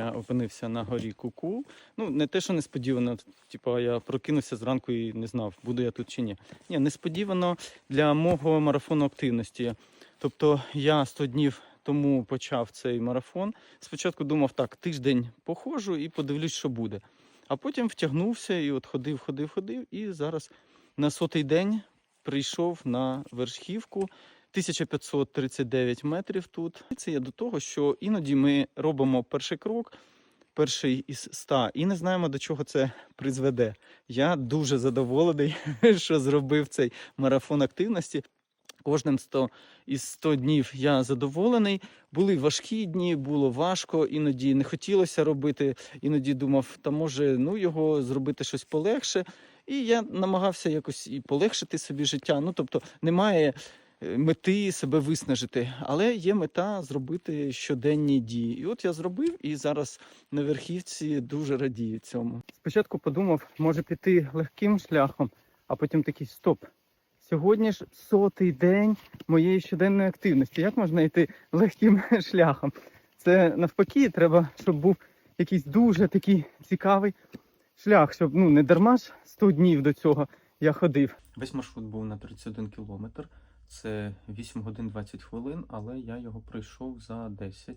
Я опинився на горі Куку. Ну, не те, що несподівано, типу, я прокинувся зранку і не знав, буду я тут чи ні. Ні, несподівано для мого марафону активності. Тобто я 100 днів тому почав цей марафон. Спочатку думав, так, тиждень походжу і подивлюсь, що буде. А потім втягнувся і от ходив, ходив, ходив. І зараз на сотий день прийшов на вершівку. 1539 метрів тут. Це є до того, що іноді ми робимо перший крок, перший із 100, і не знаємо, до чого це призведе. Я дуже задоволений, що зробив цей марафон активності. Кожним 100 із 100 днів я задоволений. Були важкі дні, було важко, іноді не хотілося робити. Іноді думав, та може ну його зробити щось полегше. І я намагався якось і полегшити собі життя. Ну тобто немає мети себе виснажити, але є мета зробити щоденні дії. І от я зробив, і зараз на верхівці дуже радію цьому. Спочатку подумав, може піти легким шляхом, а потім такий стоп. Сьогодні ж сотий день моєї щоденної активності. Як можна йти легким шляхом? Це навпаки, треба, щоб був якийсь дуже такий цікавий шлях, щоб ну не дарма ж 100 днів до цього я ходив. Весь маршрут був на 31 кілометр. Це 8 годин 20 хвилин, але я його пройшов за 10.